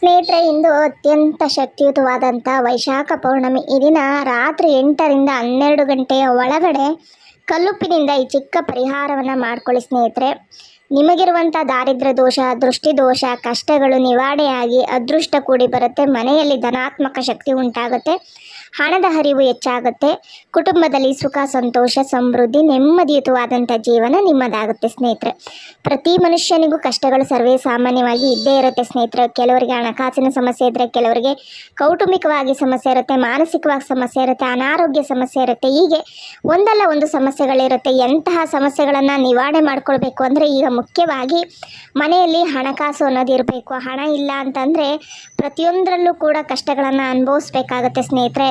ಸ್ನೇಹಿತರೆ, ಇಂದು ಅತ್ಯಂತ ಶಕ್ತಿಯುತವಾದಂಥ ವೈಶಾಖ ಪೌರ್ಣಮಿ ಈ ದಿನ ರಾತ್ರಿ ಎಂಟರಿಂದ ಹನ್ನೆರಡು ಗಂಟೆಯ ಒಳಗಡೆ ಕಲ್ಲುಪ್ಪಿನಿಂದ ಈ ಚಿಕ್ಕ ಪರಿಹಾರವನ್ನು ಮಾಡ್ಕೊಳ್ಳಿ ಸ್ನೇಹಿತರೆ. ನಿಮಗಿರುವಂಥ ದಾರಿದ್ರ ದೋಷ, ದೃಷ್ಟಿ ದೋಷ, ಕಷ್ಟಗಳು ನಿವಾರಣೆಯಾಗಿ ಅದೃಷ್ಟ ಕೂಡಿ ಬರುತ್ತೆ, ಮನೆಯಲ್ಲಿ ಧನಾತ್ಮಕ ಶಕ್ತಿ ಉಂಟಾಗುತ್ತೆ, ಹಣದ ಹರಿವು ಹೆಚ್ಚಾಗುತ್ತೆ, ಕುಟುಂಬದಲ್ಲಿ ಸುಖ, ಸಂತೋಷ, ಸಮೃದ್ಧಿ, ನೆಮ್ಮದಿಯುತವಾದಂಥ ಜೀವನ ನಿಮ್ಮದಾಗುತ್ತೆ ಸ್ನೇಹಿತರೆ. ಪ್ರತಿ ಮನುಷ್ಯನಿಗೂ ಕಷ್ಟಗಳು ಸರ್ವೇ ಸಾಮಾನ್ಯವಾಗಿ ಇದ್ದೇ ಇರುತ್ತೆ ಸ್ನೇಹಿತರೆ. ಕೆಲವರಿಗೆ ಹಣಕಾಸಿನ ಸಮಸ್ಯೆ ಇದ್ದರೆ ಕೆಲವರಿಗೆ ಕೌಟುಂಬಿಕವಾಗಿ ಸಮಸ್ಯೆ ಇರುತ್ತೆ, ಮಾನಸಿಕವಾಗಿ ಸಮಸ್ಯೆ ಇರುತ್ತೆ, ಅನಾರೋಗ್ಯ ಸಮಸ್ಯೆ ಇರುತ್ತೆ. ಹೀಗೆ ಒಂದಲ್ಲ ಒಂದು ಸಮಸ್ಯೆಗಳಿರುತ್ತೆ. ಎಂತಹ ಸಮಸ್ಯೆಗಳನ್ನು ನಿವಾರಣೆ ಮಾಡ್ಕೊಳ್ಬೇಕು ಅಂದರೆ ಈಗ ಮುಖ್ಯವಾಗಿ ಮನೆಯಲ್ಲಿ ಹಣಕಾಸು ಅನ್ನೋದು ಇರಬೇಕು. ಹಣ ಇಲ್ಲ ಅಂತಂದರೆ ಪ್ರತಿಯೊಂದರಲ್ಲೂ ಕೂಡ ಕಷ್ಟಗಳನ್ನು ಅನುಭವಿಸ್ಬೇಕಾಗತ್ತೆ ಸ್ನೇಹಿತರೆ.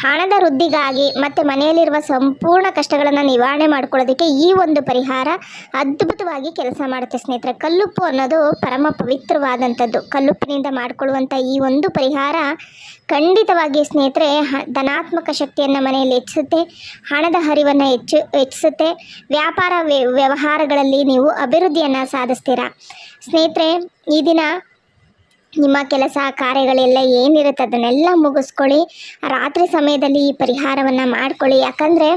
ಹಣದ ವೃದ್ಧಿಗಾಗಿ ಮತ್ತು ಮನೆಯಲ್ಲಿರುವ ಸಂಪೂರ್ಣ ಕಷ್ಟಗಳನ್ನು ನಿವಾರಣೆ ಮಾಡ್ಕೊಳ್ಳೋದಕ್ಕೆ ಈ ಒಂದು ಪರಿಹಾರ ಅದ್ಭುತವಾಗಿ ಕೆಲಸ ಮಾಡುತ್ತೆ ಸ್ನೇಹಿತರೆ. ಕಲ್ಲುಪ್ಪು ಅನ್ನೋದು ಪರಮ ಪವಿತ್ರವಾದಂಥದ್ದು. ಕಲ್ಲುಪ್ಪಿನಿಂದ ಮಾಡಿಕೊಳ್ಳುವಂಥ ಈ ಒಂದು ಪರಿಹಾರ ಖಂಡಿತವಾಗಿ ಸ್ನೇಹಿತರೆ ಧನಾತ್ಮಕ ಶಕ್ತಿಯನ್ನು ಮನೆಯಲ್ಲಿ ಹೆಚ್ಚಿಸುತ್ತೆ. ಹಣದ ಹರಿವನ್ನು ಹೆಚ್ಚು, ಹೆಚ್ಚಿಸುತ್ತೆ. ವ್ಯಾಪಾರ ವ್ಯ- ವ್ಯವಹಾರಗಳಲ್ಲಿ ನೀವು ಅಭಿವೃದ್ಧಿಯನ್ನು ಸಾಧಿಸ್ತೀರಾ? ಸ್ನೇಹಿತರೆ, ಈ ದಿನ ನಿಮ್ಮ ಕೆಲಸ, ಕಾರ್ಯಗಳೆಲ್ಲ ಏನಿರುತ್ತೆ ಅದನ್ನೆಲ್ಲ ಮುಗಿಸ್ಕೊಳ್ಳಿ. ರಾತ್ರಿ ಸಮಯದಲ್ಲಿ ಈ ಪರಿಹಾರವನ್ನು ಮಾಡ್ಕೊಳ್ಳಿ. ಯಾಕಂದರೆ,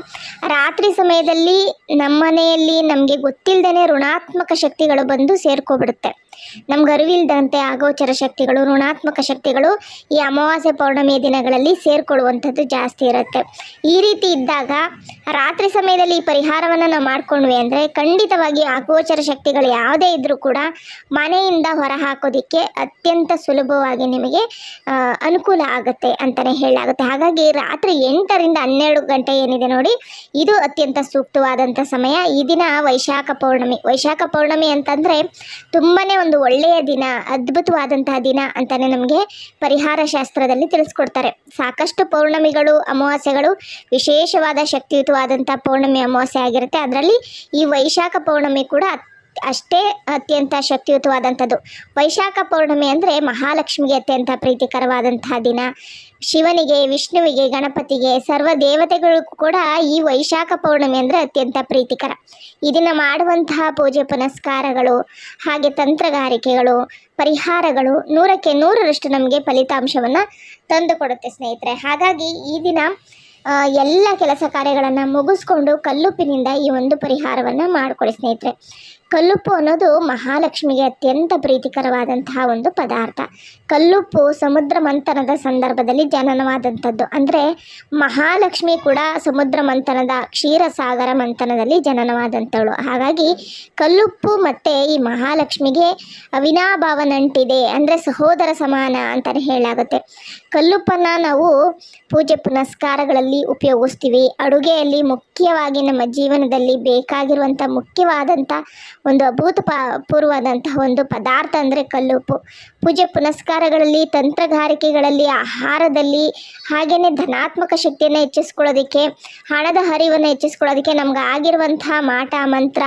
ರಾತ್ರಿ ಸಮಯದಲ್ಲಿ ನಮ್ಮನೆಯಲ್ಲಿ ನಮಗೆ ಗೊತ್ತಿಲ್ಲದೇ ಋಣಾತ್ಮಕ ಶಕ್ತಿಗಳು ಬಂದು ಸೇರ್ಕೊಬಿಡುತ್ತೆ. ನಮ್ಗೆ ಅರಿವಿಲ್ದಂತೆ ಆಗೋಚರ ಶಕ್ತಿಗಳು, ಋಣಾತ್ಮಕ ಶಕ್ತಿಗಳು ಈ ಅಮಾವಾಸ್ಯೆ ಪೌರ್ಣಮಿಯ ದಿನಗಳಲ್ಲಿ ಸೇರಿಕೊಳ್ಳುವಂಥದ್ದು ಜಾಸ್ತಿ ಇರುತ್ತೆ. ಈ ರೀತಿ ಇದ್ದಾಗ ರಾತ್ರಿ ಸಮಯದಲ್ಲಿ ಈ ಪರಿಹಾರವನ್ನು ನಾವು ಮಾಡಿಕೊಂಡ್ವಿ ಅಂದರೆ ಖಂಡಿತವಾಗಿ ಆಗೋಚರ ಶಕ್ತಿಗಳು ಯಾವುದೇ ಇದ್ದರೂ ಕೂಡ ಮನೆಯಿಂದ ಹೊರ ಹಾಕೋದಕ್ಕೆ ಅತ್ಯಂತ ಸುಲಭವಾಗಿ ನಿಮಗೆ ಅನುಕೂಲ ಆಗುತ್ತೆ ಅಂತಲೇ ಹೇಳಲಾಗುತ್ತೆ. ಹಾಗಾಗಿ ರಾತ್ರಿ ಎಂಟರಿಂದ ಹನ್ನೆರಡು ಗಂಟೆ ಏನಿದೆ ನೋಡಿ, ಇದು ಅತ್ಯಂತ ಸೂಕ್ತವಾದಂಥ ಸಮಯ. ಈ ದಿನ ವೈಶಾಖ ಪೌರ್ಣಮಿ. ವೈಶಾಖ ಪೌರ್ಣಮಿ ಅಂತಂದರೆ ತುಂಬಾ ಒಂದು ಒಳ್ಳೆಯ ದಿನ, ಅದ್ಭುತವಾದಂತಹ ದಿನ ಅಂತಲೇ ನಮಗೆ ಪರಿಹಾರ ಶಾಸ್ತ್ರದಲ್ಲಿ ತಿಳಿಸ್ಕೊಡ್ತಾರೆ. ಸಾಕಷ್ಟು ಪೌರ್ಣಮಿಗಳು, ಅಮಾವಾಸ್ಯೆಗಳು ವಿಶೇಷವಾದ ಶಕ್ತಿಯುತವಾದಂಥ ಪೌರ್ಣಮಿ, ಅಮಾವಾಸ್ಯೆ ಆಗಿರುತ್ತೆ. ಅದರಲ್ಲಿ ಈ ವೈಶಾಖ ಪೌರ್ಣಮಿ ಕೂಡ ಅಷ್ಟೇ ಅತ್ಯಂತ ಶಕ್ತಿಯುತವಾದಂಥದ್ದು. ವೈಶಾಖ ಪೌರ್ಣಮಿ ಅಂದರೆ ಮಹಾಲಕ್ಷ್ಮಿಗೆ ಅತ್ಯಂತ ಪ್ರೀತಿಕರವಾದಂತಹ ದಿನ. ಶಿವನಿಗೆ, ವಿಷ್ಣುವಿಗೆ, ಗಣಪತಿಗೆ ಸರ್ವ ದೇವತೆಗಳಿಗೂ ಕೂಡ ಈ ವೈಶಾಖ ಪೌರ್ಣಮಿ ಅಂದರೆ ಅತ್ಯಂತ ಪ್ರೀತಿಕರ. ಇದನ್ನು ಮಾಡುವಂತಹ ಪೂಜೆ ಪುನಸ್ಕಾರಗಳು, ಹಾಗೆ ತಂತ್ರಗಾರಿಕೆಗಳು, ಪರಿಹಾರಗಳು ನೂರಕ್ಕೆ ನೂರರಷ್ಟು ನಮಗೆ ಫಲಿತಾಂಶವನ್ನು ತಂದುಕೊಡುತ್ತೆ ಸ್ನೇಹಿತರೆ. ಹಾಗಾಗಿ ಈ ದಿನ ಎಲ್ಲ ಕೆಲಸ ಕಾರ್ಯಗಳನ್ನು ಮುಗಿಸ್ಕೊಂಡು ಕಲ್ಲುಪ್ಪಿನಿಂದ ಈ ಒಂದು ಪರಿಹಾರವನ್ನು ಮಾಡಿಕೊಳ್ಳಿ ಸ್ನೇಹಿತರೆ. ಕಲ್ಲುಪ್ಪು ಅನ್ನೋದು ಮಹಾಲಕ್ಷ್ಮಿಗೆ ಅತ್ಯಂತ ಪ್ರೀತಿಕರವಾದಂತಹ ಒಂದು ಪದಾರ್ಥ. ಕಲ್ಲುಪ್ಪು ಸಮುದ್ರ ಮಂಥನದ ಸಂದರ್ಭದಲ್ಲಿ ಜನನವಾದಂಥದ್ದು. ಅಂದರೆ ಮಹಾಲಕ್ಷ್ಮಿ ಕೂಡ ಸಮುದ್ರ ಮಂಥನದ, ಕ್ಷೀರಸಾಗರ ಮಂಥನದಲ್ಲಿ ಜನನವಾದಂಥವಳು. ಹಾಗಾಗಿ ಕಲ್ಲುಪ್ಪು ಮತ್ತು ಈ ಮಹಾಲಕ್ಷ್ಮಿಗೆ ಅವಿನಾಭಾವ ನಂಟಿದೆ ಅಂದರೆ ಸಹೋದರ ಸಮಾನ ಅಂತಲೇ ಹೇಳಾಗುತ್ತೆ ಕಲ್ಲುಪ್ಪನ್ನು ನಾವು ಪೂಜೆ ಪುನಸ್ಕಾರಗಳಲ್ಲಿ ಉಪಯೋಗಿಸ್ತೀವಿ. ಅಡುಗೆಯಲ್ಲಿ ಮುಖ್ಯವಾಗಿ ನಮ್ಮ ಜೀವನದಲ್ಲಿ ಬೇಕಾಗಿರುವಂಥ ಮುಖ್ಯವಾದಂಥ ಒಂದು ಅಭೂತ ಪೂರ್ವವಾದಂತಹ ಒಂದು ಪದಾರ್ಥ ಅಂದರೆ ಕಲ್ಲುಪ್ಪು. ಪೂಜೆ ಪುನಸ್ಕಾರಗಳಲ್ಲಿ, ತಂತ್ರಗಾರಿಕೆಗಳಲ್ಲಿ, ಆಹಾರದಲ್ಲಿ ಹಾಗೆಯೇ ಧನಾತ್ಮಕ ಶಕ್ತಿಯನ್ನು ಹೆಚ್ಚಿಸ್ಕೊಳ್ಳೋದಕ್ಕೆ, ಹಣದ ಹರಿವನ್ನು ಹೆಚ್ಚಿಸ್ಕೊಳ್ಳೋದಕ್ಕೆ ನಮ್ಗೆ ಆಗಿರುವಂತಹ ಮಾಟ, ಮಂತ್ರ,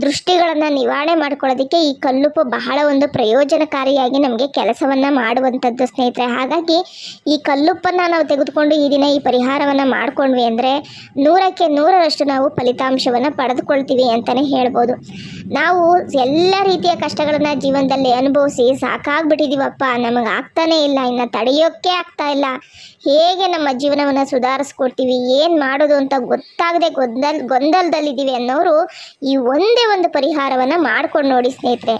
ದೃಷ್ಟಿಗಳನ್ನು ನಿವಾರಣೆ ಮಾಡ್ಕೊಳ್ಳೋದಕ್ಕೆ ಈ ಕಲ್ಲುಪ್ಪು ಬಹಳ ಒಂದು ಪ್ರಯೋಜನಕಾರಿಯಾಗಿ ನಮಗೆ ಕೆಲಸವನ್ನು ಮಾಡುವಂಥದ್ದು ಸ್ನೇಹಿತರೆ. ಹಾಗಾಗಿ ಈ ಕಲ್ಲುಪ್ಪನ್ನು ನಾವು ತೆಗೆದುಕೊಂಡು ಈ ದಿನ ಈ ಪರಿಹಾರವನ್ನು ಮಾಡಿಕೊಂಡ್ವಿ ಅಂದರೆ ನೂರಕ್ಕೆ ನೂರರಷ್ಟು ನಾವು ಫಲಿತಾಂಶವನ್ನು ಪಡೆದುಕೊಳ್ತೀವಿ ಅಂತಲೇ ಹೇಳ್ಬೋದು. ನಾವು ಎಲ್ಲ ರೀತಿಯ ಕಷ್ಟಗಳನ್ನು ಜೀವನದಲ್ಲಿ ಅನುಭವಿಸಿ ಸಾಕಾಗ್ಬಿಟ್ಟಿದ್ದೀವಪ್ಪ ನಮಗೆ ಆಗ್ತಾನೇ ಇಲ್ಲ, ಇನ್ನು ತಡೆಯೋಕ್ಕೆ ಆಗ್ತಾ ಇಲ್ಲ. ಹೇಗೆ ನಮ್ಮ ಜೀವನವನ್ನು ಸುಧಾರಿಸ್ಕೊಡ್ತೀವಿ, ಏನು ಮಾಡೋದು ಅಂತ ಗೊತ್ತಾಗದೆ ಗೊಂದಲ್, ಗೊಂದಲದಲ್ಲಿದ್ದೀವಿ ಅನ್ನೋರು ಈ ಒಂದೇ ಒಂದು ಪರಿಹಾರವನ್ನು ಮಾಡ್ಕೊಂಡು ನೋಡಿ ಸ್ನೇಹಿತರೆ.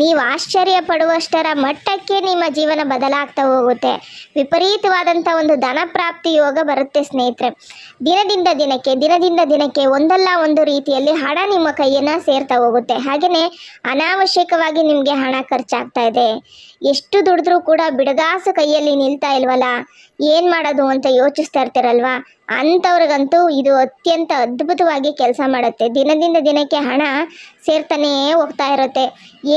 ನೀವು ಆಶ್ಚರ್ಯ ಪಡುವಷ್ಟರ ಮಟ್ಟಕ್ಕೆ ನಿಮ್ಮ ಜೀವನ ಬದಲಾಗ್ತಾ ಹೋಗುತ್ತೆ. ವಿಪರೀತವಾದಂಥ ಒಂದು ಧನ ಪ್ರಾಪ್ತಿ ಯೋಗ ಬರುತ್ತೆ ಸ್ನೇಹಿತರೆ. ದಿನದಿಂದ ದಿನಕ್ಕೆ ದಿನದಿಂದ ದಿನಕ್ಕೆ ಒಂದಲ್ಲ ಒಂದು ರೀತಿಯಲ್ಲಿ ಹಣ ನಿಮ್ಮ ಕೈಯನ್ನು ಸೇರ್ತಾ ಹೋಗುತ್ತೆ. ಹಾಗೆಯೇ ಅನಾವಶ್ಯಕವಾಗಿ ನಿಮಗೆ ಹಣ ಖರ್ಚಾಗ್ತಾ ಇದೆ. ಎಷ್ಟು ದುಡಿದ್ರೂ ಕೂಡ ಬಿಡಗಾಸು ಕೈಯಲ್ಲಿ ನಿಲ್ತಾ ಇಲ್ವಲ್ಲ? ಏನು ಮಾಡೋದು ಅಂತ ಯೋಚಿಸ್ತಾ ಇರ್ತೀರಲ್ವಾ? ಅಂಥವ್ರಿಗಂತೂ ಇದು ಅತ್ಯಂತ ಅದ್ಭುತವಾಗಿ ಕೆಲಸ ಮಾಡುತ್ತೆ. ದಿನದಿಂದ ದಿನಕ್ಕೆ ಹಣ ಸೇರ್ತಾನೇ ಹೋಗ್ತಾ ಇರುತ್ತೆ.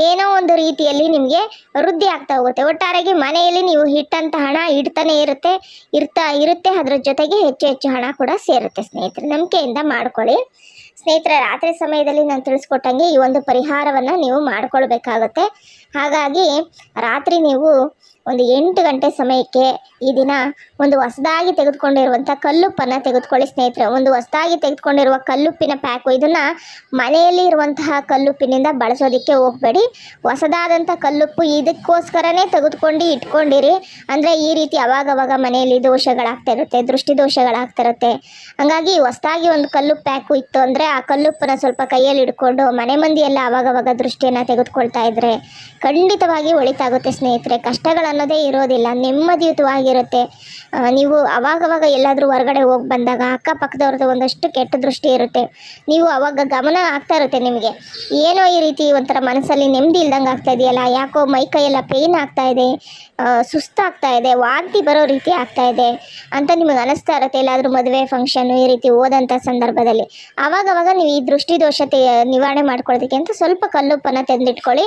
ಏನೋ ಒಂದು ರೀತಿಯಲ್ಲಿ ನಿಮಗೆ ವೃದ್ಧಿ ಆಗ್ತಾ ಹೋಗುತ್ತೆ. ಒಟ್ಟಾರೆಗೆ ಮನೆಯಲ್ಲಿ ನೀವು ಹಿಟ್ಟಂತ ಹಣ ಇಡ್ತಾನೆ ಇರುತ್ತೆ, ಇರ್ತಾ ಇರುತ್ತೆ. ಅದರ ಜೊತೆಗೆ ಹೆಚ್ಚು ಹೆಚ್ಚು ಹಣ ಕೂಡ ಸೇರುತ್ತೆ ಸ್ನೇಹಿತರೆ. ನಂಬಿಕೆಯಿಂದ ಮಾಡ್ಕೊಳ್ಳಿ. ಸ್ನೇಹಿತರೆ ರಾತ್ರಿ ಸಮಯದಲ್ಲಿ ನಾನು ತಿಳಿಸ್ಕೊಟ್ಟಂಗೆ ಈ ಒಂದು ಪರಿಹಾರವನ್ನು ನೀವು ಮಾಡ್ಕೊಳ್ಬೇಕಾಗತ್ತೆ. ಹಾಗಾಗಿ ರಾತ್ರಿ ನೀವು ಒಂದು ಎಂಟು ಗಂಟೆ ಸಮಯಕ್ಕೆ ಈ ದಿನ ಒಂದು ಹೊಸದಾಗಿ ತೆಗೆದುಕೊಂಡಿರುವಂಥ ಕಲ್ಲುಪ್ಪನ್ನು ತೆಗೆದುಕೊಳ್ಳಿ ಸ್ನೇಹಿತರೆ. ಒಂದು ಹೊಸದಾಗಿ ತೆಗೆದುಕೊಂಡಿರುವ ಕಲ್ಲುಪ್ಪಿನ ಪ್ಯಾಕು ಇದನ್ನು ಮನೆಯಲ್ಲಿ ಇರುವಂತಹ ಕಲ್ಲುಪ್ಪಿನಿಂದ ಬಳಸೋದಕ್ಕೆ ಹೋಗಬೇಡಿ. ಹೊಸದಾದಂಥ ಕಲ್ಲುಪ್ಪು ಇದಕ್ಕೋಸ್ಕರನೇ ತೆಗೆದುಕೊಂಡು ಇಟ್ಕೊಂಡಿರಿ. ಅಂದರೆ ಈ ರೀತಿ ಅವಾಗವಾಗ ಮನೆಯಲ್ಲಿ ದೋಷಗಳಾಗ್ತಾ ಇರುತ್ತೆ, ದೃಷ್ಟಿ ದೋಷಗಳಾಗ್ತಿರುತ್ತೆ ಹಾಗಾಗಿ ಹೊಸದಾಗಿ ಒಂದು ಕಲ್ಲು ಪ್ಯಾಕು ಇತ್ತು ಅಂದರೆ ಆ ಕಲ್ಲುಪ್ಪನ್ನು ಸ್ವಲ್ಪ ಕೈಯಲ್ಲಿ ಹಿಡ್ಕೊಂಡು ಮನೆ ಮಂದಿಯೆಲ್ಲ ಅವಾಗವಾಗ ದೃಷ್ಟಿಯನ್ನು ತೆಗೆದುಕೊಳ್ತಾ ಇದ್ರೆ ಖಂಡಿತವಾಗಿ ಒಳಿತಾಗುತ್ತೆ ಸ್ನೇಹಿತರೆ. ಕಷ್ಟಗಳನ್ನೋದೇ ಇರೋದಿಲ್ಲ. ನೆಮ್ಮದಿಯುತವಾಗಿರುತ್ತೆ. ನೀವು ಅವಾಗವಾಗ ಎಲ್ಲಾದರೂ ಹೊರಗಡೆ ಹೋಗಿ ಬಂದಾಗ ಅಕ್ಕಪಕ್ಕದವ್ರದ್ದು ಒಂದಷ್ಟು ಕೆಟ್ಟ ದೃಷ್ಟಿ ಇರುತ್ತೆ. ನೀವು ಅವಾಗ ಗಮನ ಆಗ್ತಾ ಇರುತ್ತೆ ನಿಮಗೆ. ಏನೋ ಈ ರೀತಿ ಒಂಥರ ಮನಸ್ಸಲ್ಲಿ ನೆಮ್ಮದಿ ಇಲ್ದಂಗೆ ಆಗ್ತಾ ಇದೆಯಲ್ಲ? ಯಾಕೋ ಮೈ ಕೈಯೆಲ್ಲ ಪೇಯ್ನ್ ಆಗ್ತಾ ಇದೆ. ಸುಸ್ತಾಗ್ತಾ ಇದೆ, ವಾಂತಿ ಬರೋ ರೀತಿ ಆಗ್ತಾ ಇದೆ ಅಂತ ನಿಮಗೆ ಅನಿಸ್ತಾ ಇರುತ್ತೆ, ಎಲ್ಲಾದರೂ ಮದುವೆ ಫಂಕ್ಷನ್ ಈ ರೀತಿ ಹೋದಂಥ ಸಂದರ್ಭದಲ್ಲಿ. ಆವಾಗವಾಗ ನೀವು ಈ ದೃಷ್ಟಿದೋಷತೆ ನಿವಾರಣೆ ಮಾಡ್ಕೊಳ್ಳೋದಕ್ಕೆ ಅಂತ ಸ್ವಲ್ಪ ಕಲ್ಲುಪ್ಪನ್ನು ತೆಗೆದಿಟ್ಕೊಳ್ಳಿ.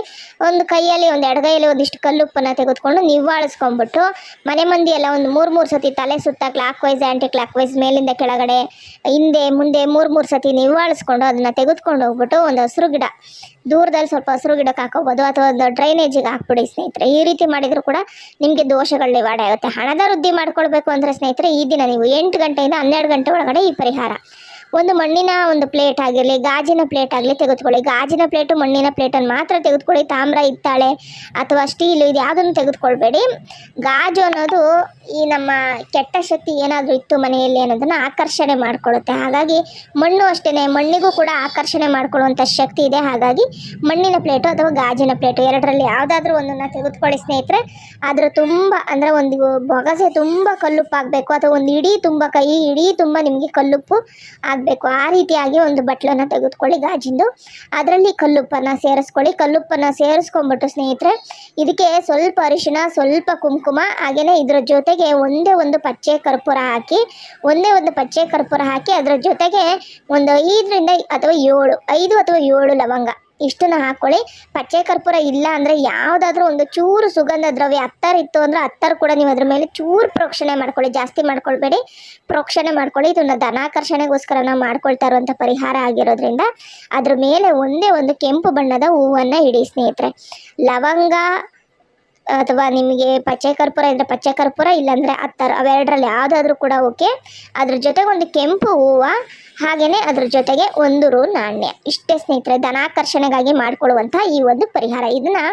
ಒಂದು ಕೈಯಲ್ಲಿ, ಒಂದು ಎಡಗೈಯಲ್ಲಿ ಒಂದಿಷ್ಟು ಕಲ್ಲುಪ್ಪನ್ನು ತೆಗೆದುಕೊಂಡು ನಿವಾಳಿಸ್ಕೊಂಡ್ಬಿಟ್ಟು ಮನೆ ಮಂದಿಯೆಲ್ಲ ಒಂದು ಮೂರು ಮೂರು ಸತಿ ತಲೆ ಸುತ್ತ clockwise anticlockwise ಮೇಲಿಂದ ಕೆಳಗಡೆ, ಹಿಂದೆ, ಮುಂದೆ ಮೂರು ಮೂರು ಸತಿ ನಿವ್ವಾಳಿಸ್ಕೊಂಡು ಅದನ್ನು ತೆಗೆದುಕೊಂಡು ಹೋಗ್ಬಿಟ್ಟು ಒಂದು ಹಸಿರು ಗಿಡ, ದೂರದಲ್ಲಿ ಸ್ವಲ್ಪ ಹಸಿರು ಗಿಡಕ್ಕೆ ಹಾಕೋಬೋದು ಅಥವಾ ಒಂದು ಡ್ರೈನೇಜಿಗೆ ಹಾಕ್ಬಿಡಿ ಸ್ನೇಹಿತರೆ. ಈ ರೀತಿ ಮಾಡಿದರೂ ಕೂಡ ನಿಮಗೆ ದೋಷಗಳು ನಿವಾರಣೆ ಆಗುತ್ತೆ. ಹಣದ ವೃದ್ಧಿ ಮಾಡ್ಕೊಳ್ಬೇಕು ಅಂದರೆ ಸ್ನೇಹಿತರೆ, ಈ ದಿನ ನೀವು ಎಂಟು ಗಂಟೆಯಿಂದ ಹನ್ನೆರಡು ಗಂಟೆ ಒಳಗಡೆ ಈ ಪರಿಹಾರ. ಒಂದು ಮಣ್ಣಿನ ಒಂದು ಪ್ಲೇಟ್ ಆಗಿರಲಿ ಗಾಜಿನ ಪ್ಲೇಟ್ ಆಗಲಿ ತೆಗೆದುಕೊಳ್ಳಿ. ಗಾಜಿನ ಪ್ಲೇಟು ಮಣ್ಣಿನ ಪ್ಲೇಟನ್ನು ಮಾತ್ರ ತೆಗೆದುಕೊಳ್ಳಿ. ತಾಮ್ರ ಇತ್ತಾಳೆ ಅಥವಾ ಸ್ಟೀಲು ಇದು ಯಾವುದನ್ನು ತೆಗೆದುಕೊಳ್ಬೇಡಿ. ಗಾಜು ಅನ್ನೋದು ಈ ನಮ್ಮ ಕೆಟ್ಟ ಶಕ್ತಿ ಏನಾದರೂ ಇತ್ತು ಮನೆಯಲ್ಲಿ ಅನ್ನೋದನ್ನು ಆಕರ್ಷಣೆ ಮಾಡಿಕೊಳ್ಳುತ್ತೆ. ಹಾಗಾಗಿ ಮಣ್ಣು ಅಷ್ಟೇ ಮಣ್ಣಿಗೂ ಕೂಡ ಆಕರ್ಷಣೆ ಮಾಡಿಕೊಳ್ಳುವಂಥ ಶಕ್ತಿ ಇದೆ. ಹಾಗಾಗಿ ಮಣ್ಣಿನ ಪ್ಲೇಟು ಅಥವಾ ಗಾಜಿನ ಪ್ಲೇಟು ಎರಡರಲ್ಲಿ ಯಾವುದಾದ್ರೂ ಒಂದನ್ನು ತೆಗೆದುಕೊಳ್ಳಿ ಸ್ನೇಹಿತರೆ. ಅದರ ತುಂಬ ಅಂದರೆ ಒಂದು ಬೊಗಸೆ ತುಂಬ ಕಲ್ಲುಪ್ಪಾಗಬೇಕು. ಅಥವಾ ಒಂದು ಇಡೀ ತುಂಬ ಕೈ, ಇಡೀ ತುಂಬ ನಿಮಗೆ ಕಲ್ಲುಪ್ಪು ಆಗಬೇಕು ಆ ರೀತಿಯಾಗಿ ಒಂದು ಬಟ್ಲನ್ನು ತೆಗೆದುಕೊಳ್ಳಿ ಗಾಜಿಂದು. ಅದರಲ್ಲಿ ಕಲ್ಲುಪ್ಪನ್ನು ಸೇರಿಸ್ಕೊಳ್ಳಿ. ಕಲ್ಲುಪ್ಪನ್ನು ಸೇರಿಸ್ಕೊಂಡ್ಬಿಟ್ಟು ಸ್ನೇಹಿತರೆ, ಇದಕ್ಕೆ ಸ್ವಲ್ಪ ಅರಿಶಿನ ಸ್ವಲ್ಪ ಕುಂಕುಮ ಹಾಗೆಯೇ ಇದರ ಜೊತೆಗೆ ಒಂದೇ ಒಂದು ಪಚ್ಚೆ ಕರ್ಪೂರ ಹಾಕಿ, ಒಂದೇ ಒಂದು ಪಚ್ಚೆ ಕರ್ಪೂರ ಹಾಕಿ ಅದರ ಜೊತೆಗೆ ಒಂದು ಐದರಿಂದ ಅಥವಾ ಏಳು, ಐದು ಅಥವಾ ಏಳು ಲವಂಗ. ಇಷ್ಟನ್ನ ಹಾಕ್ಕೊಳ್ಳಿ ಪಚ್ಚೆ ಕರ್ಪೂರ ಇಲ್ಲ ಅಂದರೆ ಯಾವುದಾದ್ರೂ ಒಂದು ಚೂರು ಸುಗಂಧ ದ್ರವ್ಯ ಹತ್ತಾರು ಇತ್ತು ಅಂದರೆ ಹತ್ತಾರು ಕೂಡ ನೀವು ಅದ್ರ ಮೇಲೆ ಚೂರು ಪ್ರೋಕ್ಷಣೆ ಮಾಡ್ಕೊಳ್ಳಿ. ಜಾಸ್ತಿ ಮಾಡ್ಕೊಳ್ಬೇಡಿ. ಪ್ರೋಕ್ಷಣೆ ಮಾಡ್ಕೊಳ್ಳಿ. ಇದನ್ನು ಧನಾಕರ್ಷಣೆಗೋಸ್ಕರ ನಾವು ಮಾಡ್ಕೊಳ್ತಾ ಇರುವಂಥ ಪರಿಹಾರ ಆಗಿರೋದ್ರಿಂದ ಅದ್ರ ಮೇಲೆ ಒಂದೇ ಒಂದು ಕೆಂಪು ಬಣ್ಣದ ಹೂವನ್ನು ಇಡಿ ಸ್ನೇಹಿತರೆ. ಲವಂಗ ಅಥವಾ ನಿಮಗೆ ಪಚ್ಚೆ ಕರ್ಪೂರ ಇದ್ರೆ ಪಚ್ಚೆ ಕರ್ಪೂರ, ಇಲ್ಲಾಂದರೆ ಅತ್ತರ್, ಅವೆರಡರಲ್ಲಿ ಯಾವುದಾದ್ರೂ ಕೂಡ ಓಕೆ. ಅದ್ರ ಜೊತೆಗೆ ಒಂದು ಕೆಂಪು ಹೂವು ಹಾಗೆಯೇ ಅದ್ರ ಜೊತೆಗೆ ಒಂದು ರು ನಾಣ್ಯ. ಇಷ್ಟೇ ಸ್ನೇಹಿತರೆ, ಧನಾಕರ್ಷಣೆಗಾಗಿ ಮಾಡಿಕೊಳ್ಳುವಂಥ ಈ ಒಂದು ಪರಿಹಾರ. ಇದನ್ನು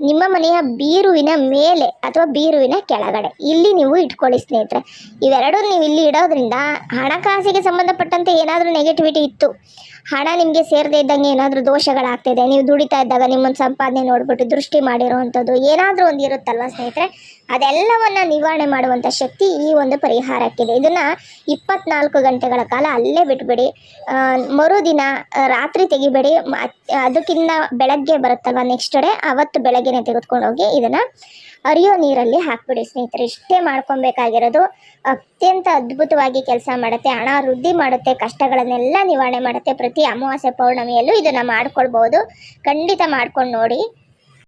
ನಿಮ್ಮ ಮನೆಯ ಬೀರುವಿನ ಮೇಲೆ ಅಥವಾ ಬೀರುವಿನ ಕೆಳಗಡೆ. ಇಲ್ಲಿ ನೀವು ಇಟ್ಕೊಳ್ಳಿ ಸ್ನೇಹಿತರೆ. ಇವೆರಡೂ ನೀವು ಇಲ್ಲಿ ಇಡೋದ್ರಿಂದ ಹಣಕಾಸಿಗೆ ಸಂಬಂಧಪಟ್ಟಂತೆ ಏನಾದರೂ ನೆಗೆಟಿವಿಟಿ ಇತ್ತು. ಹಣ ನಿಮಗೆ ಸೇರದೇ ಇದ್ದಂಗೆ ಏನಾದರೂ ದೋಷಗಳಾಗ್ತಿದೆ, ನೀವು ದುಡಿತಾ ಇದ್ದಾಗ ನಿಮ್ಮನ್ನು ಸಂಪಾದನೆ ನೋಡ್ಬಿಟ್ಟು ದೃಷ್ಟಿ ಮಾಡಿರೋವಂಥದ್ದು ಏನಾದರೂ ಒಂದು ಇರುತ್ತಲ್ವ ಸ್ನೇಹಿತರೆ? ಅದೆಲ್ಲವನ್ನು ನಿವಾರಣೆ ಮಾಡುವಂಥ ಶಕ್ತಿ ಈ ಒಂದು ಪರಿಹಾರಕ್ಕಿದೆ. ಇದನ್ನು ಇಪ್ಪತ್ನಾಲ್ಕು ಗಂಟೆಗಳ ಕಾಲ ಅಲ್ಲೇ ಬಿಟ್ಬಿಡಿ. ಮರುದಿನ ರಾತ್ರಿ ತೆಗಿಬೇಡಿ. ಅದಕ್ಕಿಂತ ಬೆಳಗ್ಗೆ ಬರುತ್ತಲ್ವ ನೆಕ್ಸ್ಟ್ ಡೇ, ಅವತ್ತು ಬೆಳಗ್ಗೆನೆ ತೆಗೆದುಕೊಂಡು ಹೋಗಿ ಇದನ್ನು ಅರಿಯೋ ನೀರಲ್ಲಿ ಹಾಕ್ಬಿಡಿ ಸ್ನೇಹಿತರೆ. ಇಷ್ಟೇ ಮಾಡ್ಕೊಬೇಕಾಗಿರೋದು ಅತ್ಯಂತ ಅದ್ಭುತವಾಗಿ ಕೆಲಸ ಮಾಡುತ್ತೆ, ಹಣ ವೃದ್ಧಿ ಮಾಡುತ್ತೆ, ಕಷ್ಟಗಳನ್ನೆಲ್ಲ ನಿವಾರಣೆ ಮಾಡುತ್ತೆ ಪ್ರತಿ ಅಮಾವಾಸ್ಯೆ ಪೌರ್ಣಮಿಯಲ್ಲೂ ಇದನ್ನು ಮಾಡ್ಕೊಳ್ಬೋದು ಖಂಡಿತ ಮಾಡ್ಕೊಂಡು ನೋಡಿ.